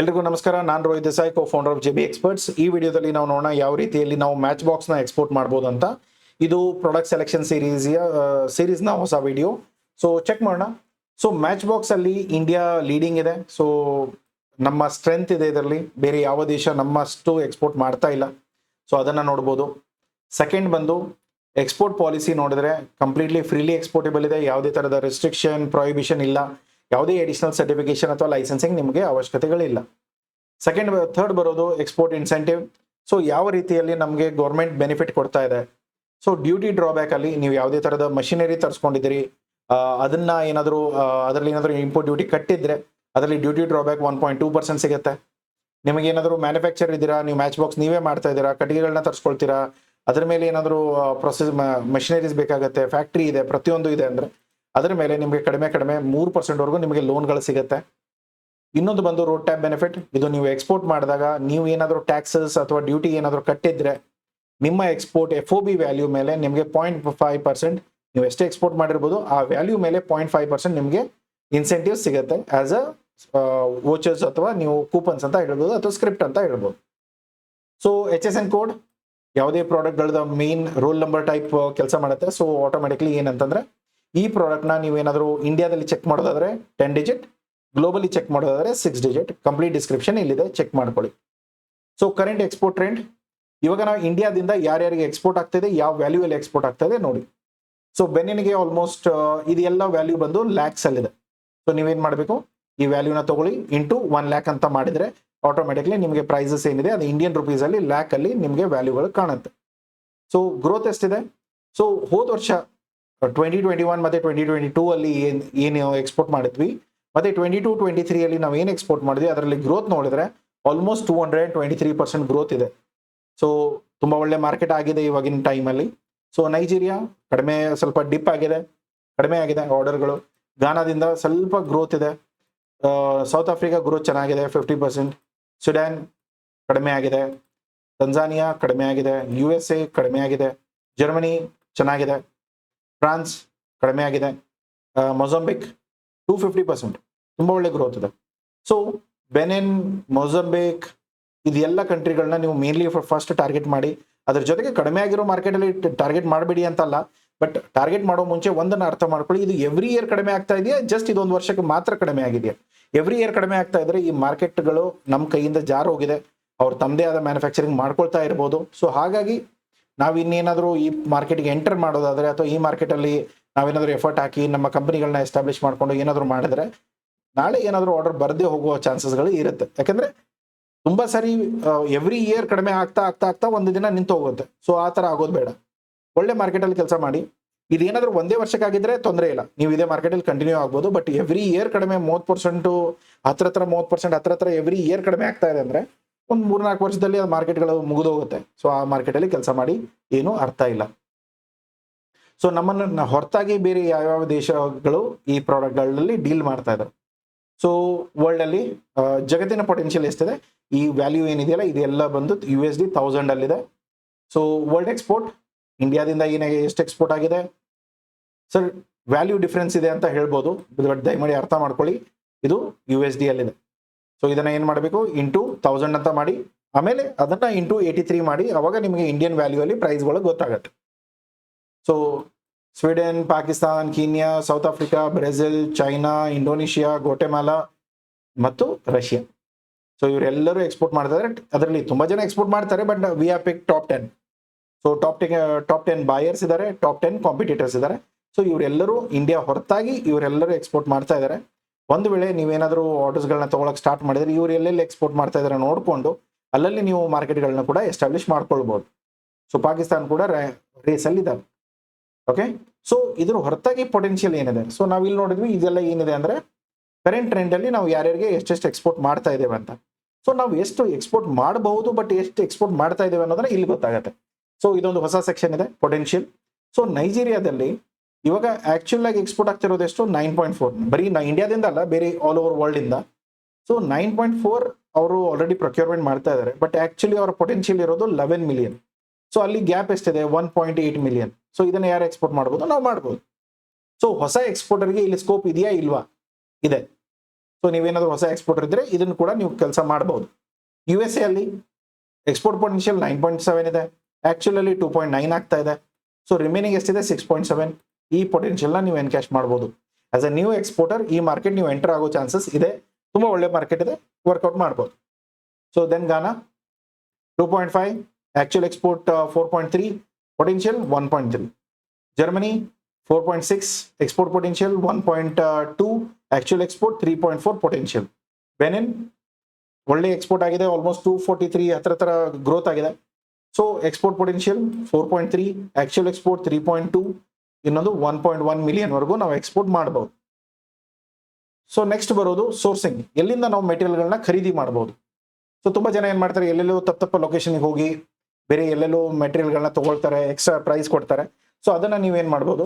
ಎಲ್ರಿಗೂ ನಮಸ್ಕಾರ. ನಾನು Rohit Desai co founder of J B experts ಈ ವಿಡಿಯೋದಲ್ಲಿ ನಾವು ನೋಡೋಣ ಯಾವ ರೀತಿಯಲ್ಲಿ ನಾವು ಮ್ಯಾಚ್ ಬಾಕ್ಸ್ನ ಎಕ್ಸ್ಪೋರ್ಟ್ ಮಾಡ್ಬೋದು ಅಂತ. ಇದು ಪ್ರಾಡಕ್ಟ್ ಸೆಲೆಕ್ಷನ್ ಸೀರೀಸ್ ಸೀರೀಸ್ನ ಹೊಸ ವಿಡಿಯೋ ಸೊ ಚೆಕ್ ಮಾಡೋಣ. ಸೊ ಮ್ಯಾಚ್ ಬಾಕ್ಸ್ ಅಲ್ಲಿ ಇಂಡಿಯಾ ಲೀಡಿಂಗ್ ಇದೆ. ಸೊ ನಮ್ಮ ಸ್ಟ್ರೆಂತ್ ಇದೆ ಇದರಲ್ಲಿ. ಬೇರೆ ಯಾವ ದೇಶ ನಮ್ಮಷ್ಟು ಎಕ್ಸ್ಪೋರ್ಟ್ ಮಾಡ್ತಾ ಇಲ್ಲ. ಸೊ ಅದನ್ನ ನೋಡ್ಬೋದು. ಸೆಕೆಂಡ್ ಬಂದು ಎಕ್ಸ್ಪೋರ್ಟ್ ಪಾಲಿಸಿ ನೋಡಿದ್ರೆ ಕಂಪ್ಲೀಟ್ಲಿ ಫ್ರೀಲಿ ಎಕ್ಸ್ಪೋರ್ಟೇಬಲ್ ಇದೆ. ಯಾವುದೇ ಥರದ ರೆಸ್ಟ್ರಿಕ್ಷನ್ ಪ್ರೊಹಿಬಿಷನ್ ಇಲ್ಲ. ಯಾವುದೇ ಅಡಿಷನಲ್ ಸರ್ಟಿಫಿಕೇಶನ್ ಅಥವಾ ಲೈಸೆನ್ಸಿಂಗ್ ನಿಮಗೆ ಅವಶ್ಯಕತೆಗಳಿಲ್ಲ. ಸೆಕೆಂಡ್ ಥರ್ಡ್ ಬರೋದು ಎಕ್ಸ್ಪೋರ್ಟ್ ಇನ್ಸೆಂಟಿವ್ ಸೊ ಯಾವ ರೀತಿಯಲ್ಲಿ ನಮಗೆ ಗೌರ್ಮೆಂಟ್ ಬೆನಿಫಿಟ್ ಕೊಡ್ತಾ ಇದೆ? ಸೊ ಡ್ಯೂಟಿ ಡ್ರಾಬ್ಯಾಕ್ ಅಲ್ಲಿ ನೀವು ಯಾವುದೇ ಥರದ ಮಷಿನರಿ ತರಿಸ್ಕೊಂಡಿದ್ದೀರಿ. ಅದನ್ನು ಅದನ್ನ ಏನಾದರೂ ಅದರಲ್ಲಿ ಏನಾದರೂ ಇಂಪೋರ್ಟ್ ಡ್ಯೂಟಿ ಕಟ್ಟಿದ್ರೆ ಅದರಲ್ಲಿ duty drawback one point two percent ಸಿಗುತ್ತೆ. ನಿಮಗೆ ಏನಾದರೂ ಮ್ಯಾನುಫ್ಯಾಕ್ಚರ್ ಇದ್ದೀರಾ, ನೀವು ಮ್ಯಾಚ್ ಬಾಕ್ಸ್ ನೀವೇ ಮಾಡ್ತಾ ಇದ್ದೀರಾ ಕಟ್ಟಿಗೆಗಳನ್ನ ತರಿಸ್ಕೊಳ್ತೀರಾ, ಅದ್ರ ಮೇಲೆ ಏನಾದರೂ ಪ್ರೊಸೆಸ್ ಮಷಿನರೀಸ್ ಬೇಕಾಗುತ್ತೆ ಫ್ಯಾಕ್ಟ್ರಿ ಇದೆ, ಪ್ರತಿಯೊಂದು ಇದೆ ಅಂದ್ರೆ. ಅದರ ಮೇಲೆ ನಿಮಗೆ ಕಡಿಮೆ ಕಡಿಮೆ ಮೂರು ಪರ್ಸೆಂಟ್ವರೆಗೂ ನಿಮಗೆ ಲೋನ್ಗಳು ಸಿಗುತ್ತೆ. ಇನ್ನೊಂದು ಬಂದು ರೋಡ್ ಟ್ಯಾಪ್ ಬೆನಿಫಿಟ್ ಇದು ನೀವು ಎಕ್ಸ್ಪೋರ್ಟ್ ಮಾಡಿದಾಗ ನೀವು ಏನಾದರೂ ಟ್ಯಾಕ್ಸಸ್ ಅಥವಾ ಡ್ಯೂಟಿ ಏನಾದರೂ ಕಟ್ಟಿದ್ರೆ ನಿಮ್ಮ export F O B value ಮೇಲೆ ನಿಮಗೆ ಪಾಯಿಂಟ್ ಫೈವ್ ಪರ್ಸೆಂಟ್ ನೀವು ಎಷ್ಟೇ ಎಕ್ಸ್ಪೋರ್ಟ್ ಮಾಡಿರ್ಬೋದು, ಆ ವ್ಯಾಲ್ಯೂ ಮೇಲೆ ಪಾಯಿಂಟ್ ಫೈವ್ ಪರ್ಸೆಂಟ್ ನಿಮಗೆ ಇನ್ಸೆಂಟಿವ್ ಸಿಗುತ್ತೆ ಆಸ್ ಅ ವೋಚರ್ಸ್ ಅಥವಾ ನೀವು ಕೂಪನ್ಸ್ ಅಂತ ಹೇಳ್ಬೋದು ಅಥವಾ ಸ್ಕ್ರಿಪ್ಟ್ ಅಂತ ಹೇಳ್ಬೋದು. So H S N code ಯಾವುದೇ ಪ್ರಾಡಕ್ಟ್ಗಳದ ಮೇನ್ ರೋಲ್ ನಂಬರ್ ಟೈಪ್ ಕೆಲಸ ಮಾಡುತ್ತೆ. ಸೊ ಆಟೋಮೆಟಿಕ್ಲಿ ಏನಂತಂದ್ರೆ ಈ ಪ್ರಾಡಕ್ಟ್ನ ನೀವೇನಾದರೂ ಇಂಡಿಯಾದಲ್ಲಿ ಚೆಕ್ ಮಾಡೋದಾದರೆ ಟೆನ್ ಡಿಜಿಟ್ ಗ್ಲೋಬಲಿ ಚೆಕ್ ಮಾಡೋದಾದರೆ ಸಿಕ್ಸ್ ಡಿಜಿಟ್ ಕಂಪ್ಲೀಟ್ ಡಿಸ್ಕ್ರಿಪ್ಷನ್ ಇಲ್ಲಿದೆ ಚೆಕ್ ಮಾಡ್ಕೊಳ್ಳಿ. ಸೊ ಕರೆಂಟ್ ಎಕ್ಸ್ಪೋರ್ಟ್ ಟ್ರೆಂಡ್ ಇವಾಗ ನಾವು ಇಂಡಿಯಾದಿಂದ ಯಾರ್ಯಾರಿಗೆ ಎಕ್ಸ್ಪೋರ್ಟ್ ಆಗ್ತಿದೆ, ಯಾವ ವ್ಯಾಲ್ಯೂ ಅಲ್ಲಿ ಎಕ್ಸ್ಪೋರ್ಟ್ ಆಗ್ತಾ ಇದೆ ನೋಡಿ. ಸೊ ಬೆನ್ನಿನಿಗೆ ಆಲ್ಮೋಸ್ಟ್ ಇದೆಲ್ಲ ವ್ಯಾಲ್ಯೂ ಬಂದು ಲ್ಯಾಕ್ಸ್ ಅಲ್ಲಿದೆ. ಸೊ ನೀವೇನು ಮಾಡಬೇಕು? ಈ ವ್ಯಾಲ್ಯೂನ ತಗೊಳ್ಳಿ ಇಂಟು ಒನ್ ಲ್ಯಾಕ್ ಅಂತ ಮಾಡಿದರೆ ಆಟೋಮೆಟಿಕ್ಲಿ ನಿಮಗೆ ಪ್ರೈಸಸ್ ಏನಿದೆ, ಅದು ಇಂಡಿಯನ್ ರುಪೀಸಲ್ಲಿ ಅಲ್ಲಿ ಲ್ಯಾಕ್ ಅಲ್ಲಿ ನಿಮಗೆ ವ್ಯಾಲ್ಯೂಗಳು ಕಾಣುತ್ತೆ. ಸೊ ಗ್ರೋತ್ ಎಷ್ಟಿದೆ? ಸೊ ಹೋದ ವರ್ಷ ಟ್ವೆಂಟಿ ಟ್ವೆಂಟಿ ಒನ್ ಮತ್ತೆ ಟ್ವೆಂಟಿ ಟ್ವೆಂಟಿ ಟೂ ಅಲ್ಲಿ ಏನು ಏನು ಎಕ್ಸ್ಪೋರ್ಟ್ ಮಾಡಿದ್ವಿ. ಮತ್ತೆ ಟ್ವೆಂಟಿ ಟು ಟ್ವೆಂಟಿ ತ್ರೀ ಅಲ್ಲಿ ನಾವು ಏನು ಎಕ್ಸ್ಪೋರ್ಟ್ ಮಾಡಿದ್ವಿ, ಅದರಲ್ಲಿ ಗ್ರೋತ್ ನೋಡಿದ್ರೆ almost two hundred twenty three percent growth ಇದೆ. ಸೊ ತುಂಬ ಒಳ್ಳೆ ಮಾರ್ಕೆಟ್ ಆಗಿದೆ ಇವಾಗಿನ ಟೈಮಲ್ಲಿ ಸೊ ನೈಜೀರಿಯಾ ಕಡಿಮೆ, ಸ್ವಲ್ಪ ಡಿಪ್ ಆಗಿದೆ, ಕಡಿಮೆ ಆಗಿದೆ ಆರ್ಡರ್ಗಳು ಗಾನಾದಿಂದ ಸ್ವಲ್ಪ ಗ್ರೋತ್ ಇದೆ. ಸೌತ್ ಆಫ್ರಿಕಾ ಗ್ರೋತ್ ಚೆನ್ನಾಗಿದೆ ಫಿಫ್ಟಿ ಪರ್ಸೆಂಟ್ ಸುಡ್ಯಾನ್ ಕಡಿಮೆ ಆಗಿದೆ. ತಂಜಾನಿಯಾ ಕಡಿಮೆ ಆಗಿದೆ. ಯು ಎಸ್ ಎ ಕಡಿಮೆ ಆಗಿದೆ. ಜರ್ಮನಿ ಚೆನ್ನಾಗಿದೆ. ಫ್ರಾನ್ಸ್ ಕಡಿಮೆ ಆಗಿದೆ. ಮೊಜಾಂಬಿಕ್ ಟೂ ಫಿಫ್ಟಿ ಪರ್ಸೆಂಟ್ ತುಂಬ ಒಳ್ಳೆ ಗ್ರೋತ್ ಇದೆ. ಸೊ ಬೆನೆನ್ ಮೊಜಂಬಿಕ್ ಇದೆಲ್ಲ ಕಂಟ್ರಿಗಳನ್ನ ನೀವು ಮೇನ್ಲಿ ಫಸ್ಟ್ ಟಾರ್ಗೆಟ್ ಮಾಡಿ. ಅದ್ರ ಜೊತೆಗೆ ಕಡಿಮೆ ಆಗಿರೋ ಮಾರ್ಕೆಟಲ್ಲಿ ಟಾರ್ಗೆಟ್ ಮಾಡಬೇಡಿ ಅಂತಲ್ಲ. ಬಟ್ ಟಾರ್ಗೆಟ್ ಮಾಡೋ ಮುಂಚೆ ಒಂದನ್ನು ಅರ್ಥ ಮಾಡ್ಕೊಳ್ಳಿ. ಇದು ಎವ್ರಿ ಇಯರ್ ಕಡಿಮೆ ಆಗ್ತಾ ಇದೆಯಾ? ಜಸ್ಟ್ ಇದೊಂದು ವರ್ಷಕ್ಕೆ ಮಾತ್ರ ಕಡಿಮೆ ಆಗಿದೆಯಾ? ಎವ್ರಿ ಇಯರ್ ಕಡಿಮೆ ಆಗ್ತಾ ಇದ್ರೆ ಈ ಮಾರ್ಕೆಟ್ಗಳು ನಮ್ಮ ಕೈಯಿಂದ ಜಾರು ಹೋಗಿದೆ. ಅವ್ರು ತಮ್ಮದೇ ಆದ ಮ್ಯಾನುಫ್ಯಾಕ್ಚರಿಂಗ್ ಮಾಡ್ಕೊಳ್ತಾ ಇರ್ಬೋದು. ಸೊ ಹಾಗಾಗಿ ನಾವು ಇನ್ನೇನಾದರೂ ಈ ಮಾರ್ಕೆಟ್ಗೆ ಎಂಟರ್ ಮಾಡೋದಾದರೆ ಅಥವಾ ಈ ಮಾರ್ಕೆಟಲ್ಲಿ ನಾವೇನಾದರೂ ಎಫರ್ಟ್ ಹಾಕಿ ನಮ್ಮ ಕಂಪ್ನಿಗಳನ್ನ ಎಸ್ಟಾಬ್ಲಿಷ್ ಮಾಡಿಕೊಂಡು ಏನಾದರೂ ಮಾಡಿದ್ರೆ ನಾಳೆ ಏನಾದರೂ ಆರ್ಡರ್ ಬರದೇ ಹೋಗುವ ಚಾನ್ಸಸ್ಗಳು ಇರುತ್ತೆ. ಯಾಕೆಂದರೆ ತುಂಬ ಸರಿ ಎವ್ರಿ ಇಯರ್ ಕಡಿಮೆ ಆಗ್ತಾ ಆಗ್ತಾ ಆಗ್ತಾ ಒಂದು ದಿನ ನಿಂತು ಹೋಗುತ್ತೆ. ಸೊ ಆ ಥರ ಆಗೋದು ಬೇಡ. ಒಳ್ಳೆ ಮಾರ್ಕೆಟಲ್ಲಿ ಕೆಲಸ ಮಾಡಿ. ಇದೇನಾದರೂ ಒಂದೇ ವರ್ಷಕ್ಕಾಗಿದ್ರೆ ತೊಂದರೆ ಇಲ್ಲ. ನೀವು ಇದೇ ಮಾರ್ಕೆಟಲ್ಲಿ ಕಂಟಿನ್ಯೂ ಆಗ್ಬೋದು ಬಟ್ ಎವ್ರಿ ಇಯರ್ ಕಡಿಮೆ ಮೂವತ್ತು ಪರ್ಸೆಂಟು ಹತ್ರ ಹತ್ರ ಮೂವತ್ತು ಪರ್ಸೆಂಟ್ ಹತ್ರ ಹತ್ರ ಎವ್ರಿ ಇಯರ್ ಕಡಿಮೆ ಆಗ್ತಾ ಇದೆ ಅಂದ್ರೆ ಒಂದು ಮೂರ್ನಾಲ್ಕು ವರ್ಷದಲ್ಲಿ ಆ ಮಾರ್ಕೆಟ್ಗಳು ಮುಗಿದೋಗುತ್ತೆ. ಸೊ ಆ ಮಾರ್ಕೆಟಲ್ಲಿ ಕೆಲಸ ಮಾಡಿ ಏನು ಅರ್ಥ ಇಲ್ಲ. ಸೊ ನಮ್ಮನ್ನ ಹೊರತಾಗಿ ಬೇರೆ ಯಾವ್ಯಾವ ದೇಶಗಳು ಈ ಪ್ರಾಡಕ್ಟ್ಗಳಲ್ಲಿ ಡೀಲ್ ಮಾಡ್ತಾ ಇದ್ದಾರೆ ಸೊ ವರ್ಲ್ಡ್ ಅಲ್ಲಿ ಜಗತ್ತಿನ ಪೊಟೆನ್ಷಿಯಲ್ ಎಷ್ಟಿದೆ? ಈ ವ್ಯಾಲ್ಯೂ ಏನಿದೆಯಲ್ಲ, ಇದೆಲ್ಲ ಬಂದು ಯು ಎಸ್ ಡಿ ತೌಸಂಡ್ ಅಲ್ಲಿದೆ. ಸೊ ವರ್ಲ್ಡ್ ಎಕ್ಸ್ಪೋರ್ಟ್ ಇಂಡಿಯಾದಿಂದ ಏನಾಗಿ ಎಷ್ಟು ಎಕ್ಸ್ಪೋರ್ಟ್ ಆಗಿದೆ? ಸರ್ ವ್ಯಾಲ್ಯೂ ಡಿಫ್ರೆನ್ಸ್ ಇದೆ ಅಂತ ಹೇಳ್ಬೋದು. ಬಟ್ ದಯಮಾಡಿ ಅರ್ಥ ಮಾಡ್ಕೊಳ್ಳಿ. ಇದು ಯು ಎಸ್ ಡಿ ಅಲ್ಲಿದೆ. ಸೊ ಇದನ್ನ ಏನು ಮಾಡಬೇಕು? ಇಂಟು ತೌಸಂಡ್ ಅಂತ ಮಾಡಿ, ಆಮೇಲೆ ಅದನ್ನ ಇಂಟು ಏಯ್ಟಿ ತ್ರೀ ಮಾಡಿ, ಅವಾಗ ನಿಮಗೆ ಇಂಡಿಯನ್ ವ್ಯಾಲ್ಯೂ ಅಲ್ಲಿ ಪ್ರೈಸ್ಗಳು ಗೊತ್ತಾಗುತ್ತೆ. So Sweden Pakistan Kenya South Africa Brazil China Indonesia Guatemala ಮತ್ತು ರಷ್ಯಾ ಸೊ ಇವರೆಲ್ಲರೂ ಎಕ್ಸ್ಪೋರ್ಟ್ ಮಾಡ್ತಾರೆ. ಅದರಲ್ಲಿ ತುಂಬಾ ಜನ ಎಕ್ಸ್ಪೋರ್ಟ್ ಮಾಡ್ತಾರೆ but we are pick top ten so top ten top ten buyers ಇದ್ದಾರೆ ಟಾಪ್ ಟೆನ್ ಕಾಂಪಿಟೇಟರ್ಸ್ ಇದ್ದಾರೆ ಸೊ ಇವರೆಲ್ಲರೂ ಇಂಡಿಯಾ ಹೊರತಾಗಿ ಇವರೆಲ್ಲರೂ ಎಕ್ಸ್ಪೋರ್ಟ್ ಮಾಡ್ತಾ ಇದ್ದಾರೆ ಒಂದು ವೇಳೆ ನೀವೇನಾದರೂ ಆರ್ಡರ್ಸ್ಗಳನ್ನ ತೊಗೊಳಕ್ಕೆ ಸ್ಟಾರ್ಟ್ ಮಾಡಿದರೆ ಇವರು ಎಲ್ಲೆಲ್ಲಿ ಎಕ್ಸ್ಪೋರ್ಟ್ ಮಾಡ್ತಾ ಇದ್ದಾರೆ ನೋಡಿಕೊಂಡು ಅಲ್ಲಲ್ಲಿ ನೀವು ಮಾರ್ಕೆಟ್ಗಳನ್ನ ಕೂಡ ಎಸ್ಟಾಬ್ಲಿಷ್ ಮಾಡ್ಕೊಳ್ಬೋದು. ಸೊ ಪಾಕಿಸ್ತಾನ್ ಕೂಡ ರೇಸಲ್ಲಿ ಇದ್ದಾರೆ ಓಕೆ ಸೊ ಇದ್ರ ಹೊರತಾಗಿ ಪೊಟೆನ್ಷಿಯಲ್ ಏನಿದೆ? ಸೊ ನಾವು ಇಲ್ಲಿ ನೋಡಿದ್ವಿ ಇದೆಲ್ಲ ಏನಿದೆ ಅಂದರೆ ಕರೆಂಟ್ ಟ್ರೆಂಡಲ್ಲಿ ನಾವು ಯಾರ್ಯಾರಿಗೆ ಎಷ್ಟೆಷ್ಟು ಎಕ್ಸ್ಪೋರ್ಟ್ ಮಾಡ್ತಾ ಇದ್ದೇವೆ ಅಂತ. ಸೊ ನಾವು ಎಷ್ಟು ಎಕ್ಸ್ಪೋರ್ಟ್ ಮಾಡಬಹುದು ಬಟ್ ಎಷ್ಟು ಎಕ್ಸ್ಪೋರ್ಟ್ ಮಾಡ್ತಾ ಇದ್ದೇವೆ ಅನ್ನೋದನ್ನ ಇಲ್ಲಿ ಗೊತ್ತಾಗುತ್ತೆ. ಸೊ ಇದೊಂದು ಹೊಸ ಸೆಕ್ಷನ್ ಇದೆ ಪೊಟೆನ್ಷಿಯಲ್ ಸೊ ನೈಜೀರಿಯಾದಲ್ಲಿ ಇವಾಗ ಆಕ್ಚುಲ್ ಆಗಿ ಎಕ್ಸ್ಪೋರ್ಟ್ ಆಗ್ತಿರೋದು ಎಷ್ಟು? ನೈನ್ ಪಾಯಿಂಟ್ ಫೋರ್ ಬರೀ ನಾ ಇಂಡಿಯಾದಿಂದ ಅಲ್ಲ, ಬೇರೆ ಆಲ್ ಓವರ್ ವರ್ಲ್ಡ್ ಇಂದ. ಸೊ ನೈನ್ ಪಾಯಿಂಟ್ ಫೋರ್ ಅವರು ಆಲ್ರೆಡಿ ಪ್ರೊಕ್ಯೂರ್ಮೆಂಟ್ ಮಾಡ್ತಾ ಇದ್ದಾರೆ ಬಟ್ ಆಕ್ಚುಲಿ ಅವರ ಪೊಟೆನ್ಷಿಯಲ್ ಇರೋದು ಲೆವೆನ್ ಮಿಲಿಯನ್ ಸೊ ಅಲ್ಲಿ ಗ್ಯಾಪ್ ಎಷ್ಟಿದೆ? One point eight million so ಇದನ್ನ ಯಾರು ಎಕ್ಸ್ಪೋರ್ಟ್ ಮಾಡ್ಬೋದು? ನಾವು ಮಾಡ್ಬೋದು. ಸೊ ಹೊಸ ಎಕ್ಸ್ಪೋರ್ಟರ್ಗೆ ಇಲ್ಲಿ ಸ್ಕೋಪ್ ಇದೆಯಾ ಇಲ್ವಾ? ಇದೆ. ಸೊ ನೀವೇನಾದರೂ ಹೊಸ ಎಕ್ಸ್ಪೋರ್ಟರ್ ಇದ್ದರೆ ಇದನ್ನು ಕೂಡ ನೀವು ಕೆಲಸ ಮಾಡ್ಬೋದು. ಯು ಎಸ್ ಎ ಅಲ್ಲಿ export potential nine point seven ಇದೆ. ಆ್ಯಕ್ಚುಲಲ್ಲಿ ಟೂ ಪಾಯಿಂಟ್ ನೈನ್ ಆಗ್ತಾ ಇದೆ. ಸೊ ರಿಮೈನಿಂಗ್ ಎಷ್ಟಿದೆ? ಸಿಕ್ಸ್ ಪಾಯಿಂಟ್ ಸೆವೆನ್ ಈ ಪೊಟೆನ್ಷಿಯಲ್ನ ನೀವು ಎನ್ಕ್ಯಾಶ್ ಮಾಡ್ಬೋದು. ಆಸ್ ಎ ನ್ಯೂ ಎಕ್ಸ್ಪೋರ್ಟರ್ ಈ ಮಾರ್ಕೆಟ್ ನೀವು ಎಂಟರ್ ಆಗೋ ಚಾನ್ಸಸ್ ಇದೆ. ತುಂಬಾ ಒಳ್ಳೆ ಮಾರ್ಕೆಟ್ ಇದೆ. ವರ್ಕೌಟ್ ಮಾಡ್ಬೋದು. So then Ghana two point five actual export four point three potential one point three Germany four point six export potential one point two actual export three point four potential Benin ಒಳ್ಳೆ export ಆಗಿದೆ almost two forty three ಹತ್ರ ಹತ್ರ growth ಆಗಿದೆ. So export potential four point three actual export three point two ಇನ್ನೊಂದು one point one million ವರೆಗೂ ನಾವು export ಮಾಡಬಹುದು so next ಬರೋದು ಸೋರ್ಸಿಂಗ್ ಎಲ್ಲಿಂದ ನಾವು ಮೆಟೀರಿಯಲ್ಗಳನ್ನ ಖರೀದಿ ಮಾಡಬಹುದು ಸೊ ತುಂಬಾ ಜನ ಏನ್ ಮಾಡ್ತಾರೆ? ಎಲ್ಲೆಲ್ಲೋ ತಪ್ಪ ತಪ್ಪ ಲೊಕೇಶನ್ಗೆ ಹೋಗಿ ಬೇರೆ ಎಲ್ಲೆಲ್ಲೋ ಮೆಟೀರಿಯಲ್ಗಳನ್ನ ತಗೊಳ್ತಾರೆ ಎಕ್ಸ್ಟ್ರಾ ಪ್ರೈಸ್ ಕೊಡ್ತಾರೆ. ಸೊ ಅದನ್ನ ನೀವೇನ್ ಮಾಡ್ಬೋದು?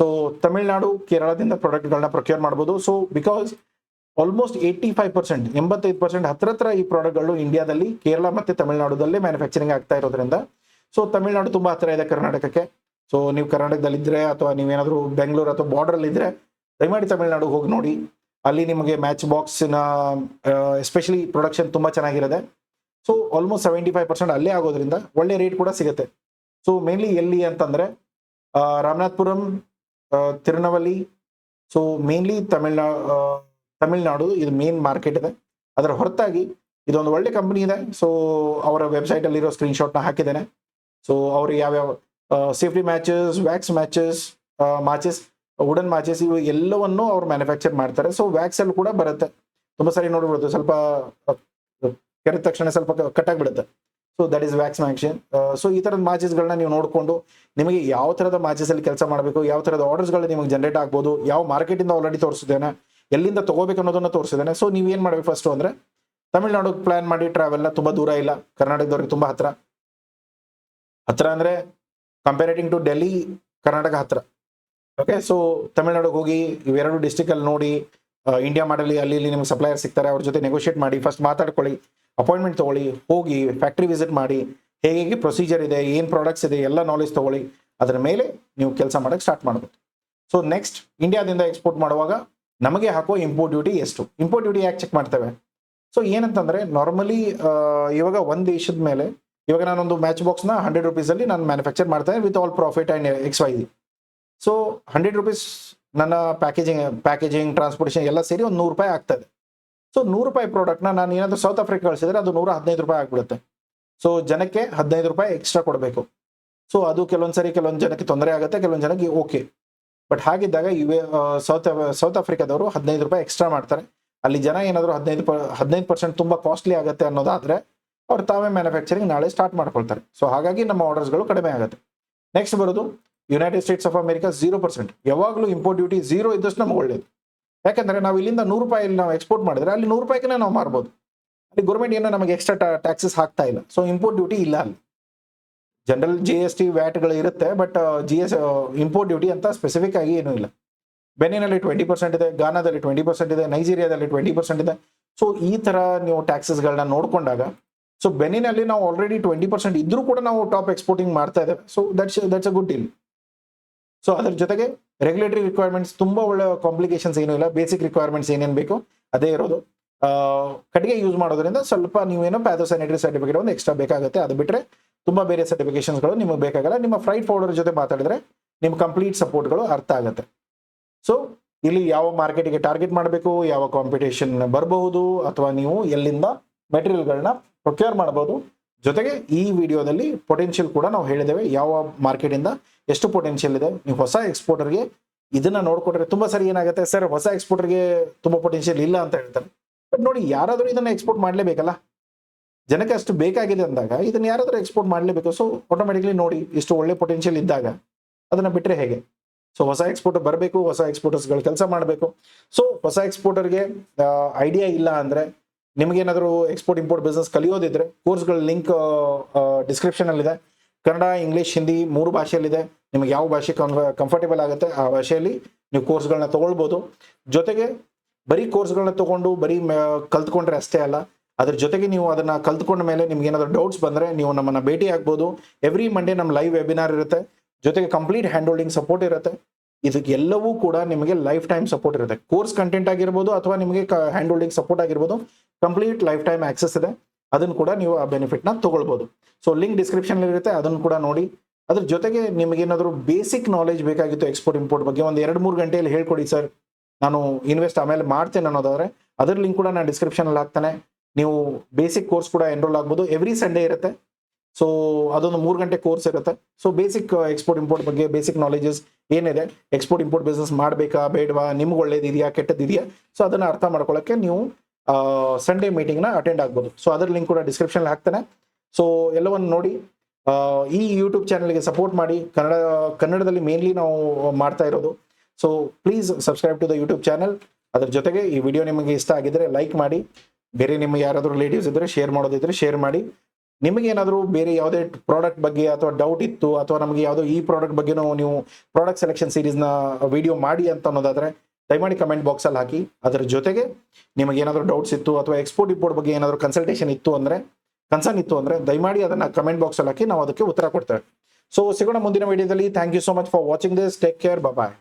ಸೊ ತಮಿಳ್ನಾಡು, ಕೇರಳದಿಂದ ಪ್ರಾಡಕ್ಟ್ಗಳನ್ನ ಪ್ರೊಕ್ಯೂರ್ ಮಾಡ್ಬೋದು. So because almost eighty five percent ಎಂಬತ್ತೈದು ಪರ್ಸೆಂಟ್ ಹತ್ರ ಹತ್ರ ಈ ಪ್ರಾಡಕ್ಟ್ಗಳು ಇಂಡಿಯಾದಲ್ಲಿ ಕೇರಳ ಮತ್ತೆ ತಮಿಳುನಾಡುದಲ್ಲೇ ಮ್ಯಾನುಫ್ಯಾಕ್ಚರಿಂಗ್ ಆಗ್ತಾ ಇರೋದ್ರಿಂದ. ಸೊ ತಮಿಳ್ನಾಡು ತುಂಬಾ ಹತ್ರ ಇದೆ ಕರ್ನಾಟಕಕ್ಕೆ. ಸೊ ನೀವು ಕರ್ನಾಟಕದಲ್ಲಿದ್ದರೆ ಅಥವಾ ನೀವೇನಾದರೂ ಬೆಂಗಳೂರು ಅಥವಾ ಬಾರ್ಡರ್ ಇದ್ರೆ, ದಯಮಾಡಿ ತಮಿಳ್ನಾಡು ಹೋಗಿ ನೋಡಿ. ಅಲ್ಲಿ ನಿಮಗೆ ಮ್ಯಾಚ್ ಬಾಕ್ಸಿನ ಎಸ್ಪೆಷಲಿ ಪ್ರೊಡಕ್ಷನ್ ತುಂಬಾ ಚೆನ್ನಾಗಿರುತ್ತೆ so almost seventy five percent ಅಲ್ಲೇ ಆಗೋದ್ರಿಂದ ಒಳ್ಳೆ ರೇಟ್ ಕೂಡ ಸಿಗುತ್ತೆ. ಸೊ ಮೇನ್ಲಿ ಎಲ್ಲಿ ಅಂತಂದ್ರೆ ರಾಮನಾಥ್ಪುರಂ ತಿರುನವಲ್ಲಿ. ಸೊ ಮೇನ್ಲಿ ತಮಿಳ್ನಾ ತಮಿಳ್ನಾಡು ಇದು ಮೇನ್ ಮಾರ್ಕೆಟ್ ಇದೆ. ಅದರ ಹೊರತಾಗಿ ಇದೊಂದು ಒಳ್ಳೆ ಕಂಪ್ನಿ ಇದೆ. ಸೊ ಅವರ ವೆಬ್ಸೈಟ್ ಅಲ್ಲಿರೋ ಸ್ಕ್ರೀನ್ಶಾಟ್ನ ಹಾಕಿದ್ದೇನೆ. ಸೊ ಅವರು ಯಾವ್ಯಾವ safety matches wax matches matches wooden matches ಇವು ಎಲ್ಲವನ್ನು ಅವ್ರು ಮ್ಯಾನುಫ್ಯಾಕ್ಚರ್ ಮಾಡ್ತಾರೆ. ಸೊ ವ್ಯಾಕ್ಸ್ ಅಲ್ಲಿ ಕೂಡ ಬರುತ್ತೆ. ತುಂಬಾ ಸರಿ ನೋಡ್ಬಿಡುತ್ತೆ ಸ್ವಲ್ಪ ಕೆರೆದ ತಕ್ಷಣ ಸ್ವಲ್ಪ ಕಟ್ ಆಗಿಬಿಡುತ್ತೆ so that is wax matches so ಈ ಥರದ ಮ್ಯಾಚಸ್ಗಳನ್ನ ನೀವು ನೋಡಿಕೊಂಡು ನಿಮಗೆ ಯಾವ ತರದ ಮ್ಯಾಚಸ್ ಅಲ್ಲಿ ಕೆಲಸ ಮಾಡಬೇಕು, ಯಾವ ತರದ ಆರ್ಡರ್ಸ್ಗಳು ನಿಮಗೆ ಜನರೇಟ್ ಆಗ್ಬೋದು, ಯಾವ ಮಾರ್ಕೆಟ್ ಇಂದ ಆಲ್ರೆಡಿ ತೋರಿಸಿದ್ದೇನೆ, ಎಲ್ಲಿಂದ ತಗೋಬೇಕು ಅನ್ನೋದನ್ನ ತೋರಿಸಿದ್ದೇನೆ. ಸೊ ನೀವು ಏನು ಮಾಡ್ಬೇಕು ಫಸ್ಟ್ ಅಂದ್ರೆ ತಮಿಳ್ನಾಡು ಪ್ಲಾನ್ ಮಾಡಿ ಟ್ರಾವೆಲ್ನ ತುಂಬಾ ದೂರ ಇಲ್ಲ. ಕರ್ನಾಟಕದವ್ರಿಗೆ ತುಂಬಾ ಹತ್ರ. ಹತ್ರ ಅಂದ್ರೆ ಕಂಪೇರೇಟಿಂಗ್ ಟು ಡೆಲ್ಲಿ ಕರ್ನಾಟಕ ಹತ್ರ. ಓಕೆ ಸೊ ತಮಿಳ್ನಾಡಿಗೆ ಹೋಗಿ ಇವೆರಡು ಡಿಸ್ಟಿಕ್ ಅಲ್ಲಿ ನೋಡಿ ಇಂಡಿಯಾ ಮಾಡಲಿ ಅಲ್ಲಿ, ಇಲ್ಲಿ ನಿಮ್ಗೆ ಸಪ್ಲೈಯರ್ ಸಿಗ್ತಾರೆ, ಅವ್ರ ಜೊತೆ ನೆಗೋಷಿಯೇಟ್ ಮಾಡಿ ಫಸ್ಟ್ ಮಾತಾಡ್ಕೊಳ್ಳಿ ಅಪಾಯಿಂಟ್ಮೆಂಟ್ ತಗೊಳ್ಳಿ, ಹೋಗಿ ಫ್ಯಾಕ್ಟ್ರಿ ವಿಸಿಟ್ ಮಾಡಿ ಹೇಗೆ ಹೇಗೆ ಪ್ರೊಸೀಜರ್ ಇದೆ, ಏನು ಪ್ರಾಡಕ್ಟ್ಸ್ ಇದೆ, ಎಲ್ಲ ನಾಲೆಜ್ ತಗೊಳ್ಳಿ, ಅದರ ಮೇಲೆ ನೀವು ಕೆಲಸ ಮಾಡೋಕ್ಕೆ ಸ್ಟಾರ್ಟ್ ಮಾಡಬೇಕು ಸೊ ನೆಕ್ಸ್ಟ್ ಇಂಡಿಯಾದಿಂದ ಎಕ್ಸ್ಪೋರ್ಟ್ ಮಾಡುವಾಗ ನಮಗೆ ಹಾಕೋ ಇಂಪೋರ್ಟ್ ಡ್ಯೂಟಿ ಎಷ್ಟು? ಇಂಪೋರ್ಟ್ ಡ್ಯೂಟಿ ಯಾಕೆ ಚೆಕ್ ಮಾಡ್ತೇವೆ? ಸೊ ಏನಂತಂದ್ರೆ ನಾರ್ಮಲಿ ಇವಾಗ ಒಂದು ದೇಶದ ಮೇಲೆ ಇವಾಗ ನಾನೊಂದು ಮ್ಯಾಚ್ ಬಾಕ್ಸ್ನ ಹಂಡ್ರೆಡ್ ರುಪೀಸಲ್ಲಿ ನಾನು ಮ್ಯಾನುಫ್ಯಾಕ್ಚರ್ ಮಾಡ್ತೇನೆ with all profit and X Y so hundred rupees ನನ್ನ ಪ್ಯಾಕೇಜಿಂಗ್ ಪ್ಯಾಕೇಜಿಂಗ್ ಟ್ರಾನ್ಸ್ಪೋರ್ಟೇಷನ್ ಎಲ್ಲ ಸೇರಿ ಒಂದು ನೂರು ರೂಪಾಯಿ ಆಗ್ತದೆ. ಸೊ ನೂರು ರೂಪಾಯಿ ಪ್ರಾಡಕ್ಟ್ನ ನಾನು ಏನಾದರೂ ಸೌತ್ ಆಫ್ರಿಕಾ ಕಳಿಸಿದರೆ ಅದು ನೂರ ಹದಿನೈದು ರೂಪಾಯಿ ಆಗ್ಬಿಡುತ್ತೆ. ಸೊ ಜನಕ್ಕೆ ಹದಿನೈದು ರೂಪಾಯಿ ಎಕ್ಸ್ಟ್ರಾ ಕೊಡಬೇಕು. ಸೊ ಅದು ಕೆಲವೊಂದು ಸರಿ ಕೆಲವೊಂದು ಜನಕ್ಕೆ ತೊಂದರೆ ಆಗುತ್ತೆ, ಕೆಲವೊಂದು ಜನಕ್ಕೆ ಓಕೆ ಬಟ್ ಹಾಗಿದ್ದಾಗ ಇವೆ ಸೌತ್ ಸೌತ್ ಆಫ್ರಿಕಾದವರು ಹದಿನೈದು ರೂಪಾಯಿ ಎಕ್ಸ್ಟ್ರಾ ಮಾಡ್ತಾರೆ. ಅಲ್ಲಿ ಜನ ಏನಾದರೂ ಹದಿನೈದು ಪ, ಹದಿನೈದು ಪರ್ಸೆಂಟ್ ತುಂಬ ಕಾಸ್ಟ್ಲಿ ಆಗುತ್ತೆ ಅನ್ನೋದಾದ್ರೆ ಅವ್ರು ತಾವೇ ಮ್ಯಾನುಫ್ಯಾಕ್ಚರಿಂಗ್ ನಾಳೆ ಸ್ಟಾರ್ಟ್ ಮಾಡ್ಕೊಳ್ತಾರೆ. ಸೊ ಹಾಗಾಗಿ ನಮ್ಮ ಆರ್ಡರ್ಸ್ಗಳು ಕಡಿಮೆ ಆಗುತ್ತೆ. ನೆಕ್ಸ್ಟ್ ಬರೋದು United States of America zero percent ಯಾವಾಗಲೂ ಇಂಪೋರ್ಟ್ ಡ್ಯೂಟಿ ಜೀರೋ ಇದ್ದಷ್ಟು ನಮ್ಗೆ ಒಳ್ಳೇದು. ಯಾಕಂದರೆ ನಾವು ಇಲ್ಲಿಂದ ನೂರು ರೂಪಾಯಿ ನಾವು ಎಕ್ಸ್ಪೋರ್ಟ್ ಮಾಡಿದ್ರೆ ಅಲ್ಲಿ ನೂರು ರೂಪಾಯಿಗೆ ನಾವು ಮಾರ್ಬೋದು. ಅಲ್ಲಿ ಗೌರ್ಮೆಂಟ್ ಏನೋ ನಮಗೆ ಎಕ್ಸ್ಟ್ರಾ ಟ್ಯಾಕ್ಸಸ್ ಹಾಕ್ತಾ ಇಲ್ಲ. ಸೊ ಇಂಪೋರ್ಟ್ ಡ್ಯೂಟಿ ಇಲ್ಲ ಅಲ್ಲಿ. ಜನರಲ್ ಜಿ ಎಸ್ ಟಿ ವ್ಯಾಟ್ಗಳು ಇರುತ್ತೆ but G S import duty ಅಂತ ಸ್ಪೆಸಿಫಿಕ್ ಆಗಿ ಏನೂ ಇಲ್ಲ. ಬೆನಿನಲ್ಲಿ ಟ್ವೆಂಟಿ ಪರ್ಸೆಂಟ್ ಇದೆ ಗಾನಾದಲ್ಲಿ ಟ್ವೆಂಟಿ ಪರ್ಸೆಂಟ್ ಇದೆ ನೈಜೀರಿಯಾದಲ್ಲಿ ಟ್ವೆಂಟಿ ಪರ್ಸೆಂಟ್ ಇದೆ. ಸೊ ಈ ಥರ ನೀವು ಟ್ಯಾಕ್ಸಸ್ಗಳನ್ನ ನೋಡ್ಕೊಂಡಾಗ ಸೊ ಬೆನಿನಲ್ಲಿ ನಾವು ಆಲ್ರೆಡಿ ಟ್ವೆಂಟಿ ಪರ್ಸೆಂಟ್ ಇದ್ರೂ ಕೂಡ ನಾವು ಟಾಪ್ ಎಕ್ಸ್ಪೋರ್ಟಿಂಗ್ ಮಾಡ್ತಾ ಇದ್ದೇವೆ. So that's that's a good deal so ಅದ್ರ ಜೊತೆಗೆ ರೆಗ್ಯುಲೇಟರಿ ರಿಕ್ವೈರ್ಮೆಂಟ್ಸ್ ತುಂಬಾ ಒಳ್ಳೆ ಕಾಂಪ್ಲಿಕೇಶನ್ಸ್ ಏನೂ ಇಲ್ಲ. ಬೇಸಿಕ್ ರಿಕ್ವೈರ್ಮೆಂಟ್ಸ್ ಏನೇನು ಬೇಕು ಅದೇ ಇರೋದು. ಕಟ್ಟಿಗೆ ಯೂಸ್ ಮಾಡೋದ್ರಿಂದ ಸ್ವಲ್ಪ ನೀವೇನೋ ಪ್ಯಾಥೋ ಸ್ಯಾನಿಟರಿ ಸರ್ಟಿಫಿಕೇಟ್ ಒಂದು ಎಕ್ಸ್ಟ್ರಾ ಬೇಕಾಗುತ್ತೆ. ಅದು ಬಿಟ್ಟರೆ ತುಂಬಾ ಬೇರೆ ಸರ್ಟಿಫಿಕೇಶನ್ಸ್ಗಳು ನಿಮಗೆ ಬೇಕಾಗಲ್ಲ. ನಿಮ್ಮ ಫ್ರೈಟ್ ಫಾರ್ವರ್ಡರ್ ಜೊತೆ ಮಾತಾಡಿದ್ರೆ ನಿಮ್ಮ ಕಂಪ್ಲೀಟ್ ಸಪೋರ್ಟ್ಗಳು ಅರ್ಥ ಆಗುತ್ತೆ. ಸೊ ಇಲ್ಲಿ ಯಾವ ಮಾರ್ಕೆಟಿಗೆ ಟಾರ್ಗೆಟ್ ಮಾಡಬೇಕು, ಯಾವ ಕಾಂಪಿಟೇಷನ್ ಬರಬಹುದು, ಅಥವಾ ನೀವು ಎಲ್ಲಿಂದ ಮೆಟೀರಿಯಲ್ಗಳನ್ನ ಪ್ರೊಕ್ಯೂರ್ ಮಾಡಬಹುದು. ಜೊತೆಗೆ ಈ ವಿಡಿಯೋದಲ್ಲಿ ಪೊಟೆನ್ಷಿಯಲ್ ಕೂಡ ನಾವು ಹೇಳಿದ್ದೇವೆ. ಯಾವ ಮಾರ್ಕೆಟಿಂದ ಎಷ್ಟು ಪೊಟೆನ್ಷಿಯಲ್ ಇದೆ. ನೀವು ಹೊಸ ಎಕ್ಸ್ಪೋರ್ಟರ್ಗೆ ಇದನ್ನ ನೋಡ್ಕೊಟ್ರೆ ತುಂಬಾ ಸರಿ ಏನಾಗುತ್ತೆ? ಸರ್, ಹೊಸ ಎಕ್ಸ್ಪೋರ್ಟರ್ಗೆ ತುಂಬಾ ಪೊಟೆನ್ಷಿಯಲ್ ಇಲ್ಲ ಅಂತ ಹೇಳ್ತಾರೆ. ಬಟ್ ನೋಡಿ, ಯಾರಾದರೂ ಇದನ್ನ ಎಕ್ಸ್ಪೋರ್ಟ್ ಮಾಡಲೇಬೇಕಲ್ಲ? ಜನಕ್ಕೆ ಅಷ್ಟು ಬೇಕಾಗಿದೆ ಅಂದಾಗ ಇದನ್ನ ಯಾರಾದರೂ ಎಕ್ಸ್ಪೋರ್ಟ್ ಮಾಡಲೇಬೇಕು. ಸೊ ಆಟೋಮೆಟಿಕ್ಲಿ ನೋಡಿ, ಇಷ್ಟು ಒಳ್ಳೆ ಪೊಟೆನ್ಷಿಯಲ್ ಇದ್ದಾಗ ಅದನ್ನ ಬಿಟ್ಟರೆ ಹೇಗೆ? ಸೊ ಹೊಸ ಎಕ್ಸ್ಪೋರ್ಟರ್ ಬರಬೇಕು, ಹೊಸ ಎಕ್ಸ್ಪೋರ್ಟರ್ಸ್ಗಳು ಕೆಲಸ ಮಾಡಬೇಕು. ಸೊ ಹೊಸ ಎಕ್ಸ್ಪೋರ್ಟರ್ಗೆ ಐಡಿಯಾ ಇಲ್ಲ ಅಂದ್ರೆ ನಿಮಗೇನಾದರೂ ಎಕ್ಸ್ಪೋರ್ಟ್ ಇಂಪೋರ್ಟ್ ಬಿಸ್ನೆಸ್ ಕಲಿಯೋದಿದ್ರೆ ಕೋರ್ಸ್ಗಳ ಲಿಂಕ್ ಡಿಸ್ಕ್ರಿಪ್ಷನ್ ಅಲ್ಲಿ ಇದೆ ಕನ್ನಡ ಇಂಗ್ಲೀಷ್ ಹಿಂದಿ ಮೂರು ಭಾಷೆಯಲ್ಲಿದೆ. ನಿಮಗೆ ಯಾವ ಭಾಷೆ ಕಂಫರ್ಟೇಬಲ್ ಆಗುತ್ತೆ ಆ ಭಾಷೆಯಲ್ಲಿ ನೀವು ಕೋರ್ಸ್ಗಳನ್ನ ತಗೊಳ್ಬೋದು. ಜೊತೆಗೆ ಬರೀ ಕೋರ್ಸ್ಗಳನ್ನ ತಗೊಂಡು ಬರೀ ಕಲ್ತ್ಕೊಂಡ್ರೆ ಅಷ್ಟೇ ಅಲ್ಲ, ಅದ್ರ ಜೊತೆಗೆ ನೀವು ಅದನ್ನ ಕಲ್ತ್ಕೊಂಡ ಮೇಲೆ ನಿಮ್ಗೆ ಏನಾದರೂ ಡೌಟ್ಸ್ ಬಂದ್ರೆ ನೀವು ನಮ್ಮನ್ನ ಭೇಟಿ ಆಗ್ಬೋದು. ಎವ್ರಿ ಮಂಡೇ ನಮ್ಮ ಲೈವ್ ವೆಬಿನಾರ್ ಇರುತ್ತೆ. ಜೊತೆಗೆ ಕಂಪ್ಲೀಟ್ ಹ್ಯಾಂಡ್ ಹೋಲ್ಡಿಂಗ್ ಸಪೋರ್ಟ್ ಇರುತ್ತೆ. ಇದಕ್ಕೆಲ್ಲವೂ ಕೂಡ ನಿಮಗೆ ಲೈಫ್ ಟೈಮ್ ಸಪೋರ್ಟ್ ಇರುತ್ತೆ. ಕೋರ್ಸ್ ಕಂಟೆಂಟ್ ಆಗಿರ್ಬೋದು ಅಥವಾ ನಿಮಗೆ ಹ್ಯಾಂಡ್ ಹೋಲ್ಡಿಂಗ್ ಸಪೋರ್ಟ್ ಆಗಿರ್ಬೋದು ಕಂಪ್ಲೀಟ್ ಲೈಫ್ ಟೈಮ್ ಆಕ್ಸೆಸ್ ಇದೆ. ಅದನ್ನು ಕೂಡ ನೀವು ಆ ಬೆನಿಫಿಟ್ನ ತಗೊಳ್ಬೋದು. ಸೊ ಲಿಂಕ್ ಡಿಸ್ಕ್ರಿಪ್ಷನ್ ಇರುತ್ತೆ, ಅದನ್ನು ಕೂಡ ನೋಡಿ. ಅದ್ರ ಜೊತೆಗೆ ನಿಮಗೇನಾದರೂ ಬೇಸಿಕ್ ನಾಲೆಜ್ ಬೇಕಾಗಿತ್ತು ಎಕ್ಸ್ಪೋರ್ಟ್ ಇಂಪೋರ್ಟ್ ಬಗ್ಗೆ ಒಂದು ಎರಡು ಮೂರು ಗಂಟೆಯಲ್ಲಿ ಹೇಳ್ಕೊಡಿ ಸರ್ ನಾನು ಇನ್ವೆಸ್ಟ್ ಆಮೇಲೆ ಮಾಡ್ತೇನೆ ಅನ್ನೋದಾದರೆ, ಅದ್ರ ಲಿಂಕ್ ಕೂಡ ನಾನು ಡಿಸ್ಕ್ರಿಪ್ಷನಲ್ಲಿ ಹಾಕ್ತಾನೆ. ನೀವು ಬೇಸಿಕ್ ಕೋರ್ಸ್ ಕೂಡ ಎನ್ರೋಲ್ ಆಗ್ಬೋದು. ಎವ್ರಿ ಸಂಡೇ ಇರುತ್ತೆ. ಸೊ ಅದೊಂದು ಮೂರು ಗಂಟೆ ಕೋರ್ಸ್ ಇರುತ್ತೆ. ಸೊ ಬೇಸಿಕ್ ಎಕ್ಸ್ಪೋರ್ಟ್ ಇಂಪೋರ್ಟ್ ಬಗ್ಗೆ ಬೇಸಿಕ್ ನಾಲೆಜಸ್ ಏನಿದೆ? ಎಕ್ಸ್ಪೋರ್ಟ್ ಇಂಪೋರ್ಟ್ ಬಿಸ್ನೆಸ್ ಮಾಡಬೇಕಾ, ಬೇಡವಾ? ನಿಮ್ಗೆ ಒಳ್ಳೇದಿದೆಯಾ ಕೆಟ್ಟದಿದೆಯಾ ಸೊ ಅದನ್ನು ಅರ್ಥ ಮಾಡ್ಕೊಳ್ಳೋಕ್ಕೆ ನೀವು ಸಂಡೇ ಮೀಟಿಂಗ್ನ ಅಟೆಂಡ್ ಆಗ್ಬೋದು. ಸೊ ಅದರ ಲಿಂಕ್ ಕೂಡ ಡಿಸ್ಕ್ರಿಪ್ಷನ್ ಹಾಕ್ತಾನೆ. ಸೊ ಎಲ್ಲವನ್ನು ನೋಡಿ ಈ ಯೂಟ್ಯೂಬ್ ಚಾನಲ್ಗೆ ಸಪೋರ್ಟ್ ಮಾಡಿ, ಕನ್ನಡ, ಕನ್ನಡದಲ್ಲಿ ಮೇನ್ಲಿ ನಾವು ಮಾಡ್ತಾ ಇರೋದು. So please subscribe to the YouTube channel ಅದ್ರ ಜೊತೆಗೆ ಈ ವಿಡಿಯೋ ನಿಮಗೆ ಇಷ್ಟ ಆಗಿದ್ರೆ ಲೈಕ್ ಮಾಡಿ. ಬೇರೆ ನಿಮಗೆ ಯಾರಾದರೂ ರಿಲೇಟಿವ್ಸ್ ಇದ್ದರೆ ಶೇರ್ ಮಾಡೋದಿದ್ರೆ ಶೇರ್ ಮಾಡಿ. ನಿಮಗೆ ಏನಾದರೂ ಬೇರೆ ಯಾವುದೇ ಪ್ರಾಡಕ್ಟ್ ಬಗ್ಗೆ ಅಥವಾ ಡೌಟ್ ಇತ್ತು, ಅಥವಾ ನಮಗೆ ಯಾವುದೋ ಈ ಪ್ರಾಡಕ್ಟ್ ಬಗ್ಗೆನೂ ನೀವು ಪ್ರಾಡಕ್ಟ್ ಸೆಲೆಕ್ಷನ್ ಸೀರೀಸ್ನ ವಿಡಿಯೋ ಮಾಡಿ ಅಂತ ಅನ್ನೋದಾದರೆ, ದಯಮಾಡಿ ಕಮೆಂಟ್ ಬಾಕ್ಸಲ್ಲಿ ಹಾಕಿ. ಅದರ ಜೊತೆಗೆ ನಿಮಗೆ ಏನಾದರೂ ಡೌಟ್ಸ್ ಇತ್ತು ಅಥವಾ ಎಕ್ಸ್ಪೋರ್ಟ್ ಇಂಪೋರ್ಟ್ ಬಗ್ಗೆ ಏನಾದರೂ ಕನ್ಸಲ್ಟೇಷನ್ ಇತ್ತು ಅಂದರೆ ಕನ್ಸರ್ನ್ ಇತ್ತು ಅಂದರೆ ದಯಮಾಡಿ ಅದನ್ನು ಕಮೆಂಟ್ ಬಾಕ್ಸಲ್ಲಿ ಹಾಕಿ, ನಾವು ಅದಕ್ಕೆ ಉತ್ತರ ಕೊಡ್ತೇವೆ. ಸೊ ಸಿಗೋಣ ಮುಂದಿನ ವಿಡಿಯೋದಲ್ಲಿ thank you so much for watching this take care bye